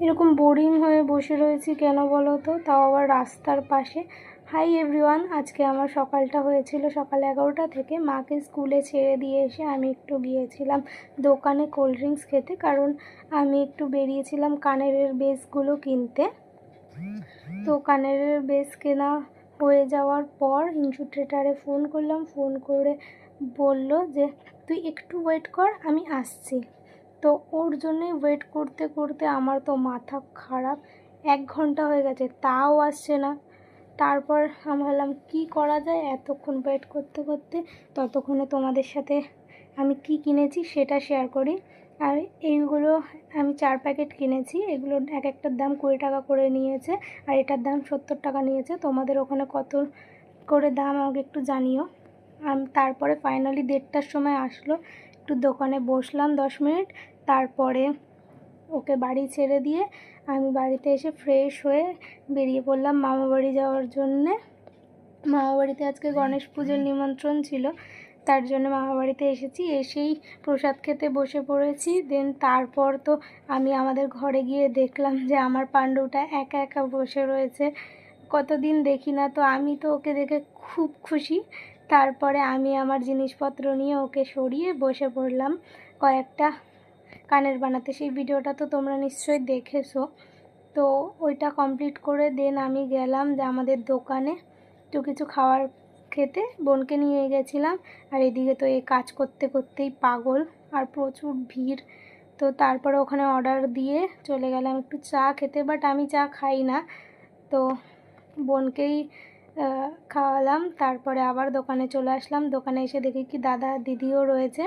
এরকম বোরিং হয়ে বসে রয়েছি কেন বলো তো? তাও আবার রাস্তার পাশে। হাই এভরিওয়ান আজকে আমার সকালটা হয়েছিল সকাল এগারোটা থেকে। মাকে স্কুলে ছেড়ে দিয়ে এসে আমি একটু গিয়েছিলাম দোকানে কোল্ড ড্রিঙ্কস খেতে, কারণ আমি একটু বেরিয়েছিলাম কানের বেসগুলো কিনতে। তো কানের বেস কেনা হয়ে যাওয়ার পর হিংসু ফোন করলাম। ফোন করে বলল যে, তুই একটু ওয়েট কর, আমি আসছি। তো ওর জন্যই ওয়েট করতে করতে আমার তো মাথা খারাপ। এক ঘণ্টা হয়ে গেছে, তাও আসছে না। তারপর আমি ভাবলাম, কী করা যায়? এতক্ষণ ওয়েট করতে করতে, ততক্ষণে তোমাদের সাথে আমি কি কিনেছি সেটা শেয়ার করি। আর এইগুলো আমি চার প্যাকেট কিনেছি, এগুলো এক একটার দাম কুড়ি টাকা করে নিয়েছে। আর এটার দাম সত্তর টাকা নিয়েছে। তোমাদের ওখানে কত করে দাম আমাকে একটু জানিও। তারপরে ফাইনালি দেড়টার সময় আসলো। একটু দোকানে বসলাম দশ মিনিট, তারপরে ওকে বাড়ি ছেড়ে দিয়ে আমি বাড়িতে এসে ফ্রেশ হয়ে বেরিয়ে পড়লাম মামা বাড়ি যাওয়ার জন্যে। মামা বাড়িতে আজকে গণেশ পুজোর নিমন্ত্রণ ছিল, তার জন্য মামা বাড়িতে এসেছি, এসেই প্রসাদ খেতে বসে পড়েছি দেন তারপর তো আমি আমাদের ঘরে গিয়ে দেখলাম যে আমার পাণ্ডুটা একা একা বসে রয়েছে, কতদিন দেখি না, তো আমি তো ওকে দেখে খুব খুশি। তারপরে আমি আমার জিনিসপত্র নিয়ে ওকে সরিয়ে বসে পড়লাম কয়েকটা কানের বানাতে। সেই ভিডিওটা তো তোমরা নিশ্চয়ই দেখেছ। তো ওইটা কমপ্লিট করে দেন আমি গেলাম যে আমাদের দোকানে একটু কিছু খাওয়ার খেতে। বোনকে নিয়ে গেছিলাম আর এদিকে তো এই কাজ করতে করতেই পাগল আর প্রচুর ভিড়। তো তারপরে ওখানে অর্ডার দিয়ে চলে গেলাম একটু চা খেতে। বাট আমি চা খাই না। তো বোনকেই খাওয়ালাম। তারপরে আবার দোকানে চলে আসলাম। দোকানে এসে দেখি কি দাদা দিদিও রয়েছে।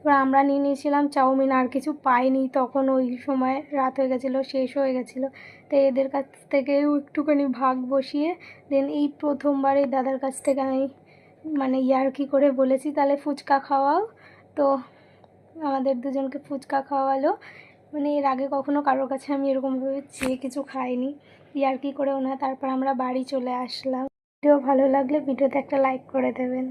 এবার আমরা নিয়ে নিয়েছিলাম চাউমিন, আর কিছু পাইনি। তখন ওই সময় রাত হয়ে গেছিল, শেষ হয়ে গেছিল। তো এদের কাছ থেকেও একটুখানি ভাগ বসিয়ে দেন এই প্রথমবার এই দাদার কাছ থেকে আমি মানে ইয়ার্কি করে বলেছি, তাহলে ফুচকা খাওয়াও। তো আমাদের দুজনকে ফুচকা খাওয়ালো। মানে এর আগে কখনো কারোর কাছে আমি এরকমভাবে চেয়ে কিছু খাইনি। ইয়ার্কি করে ওনা তারপর আমরা বাড়ি চলে আসলাম। ভিডিও ভালো লাগলে ভিডিওতে একটা লাইক করে দেবেন।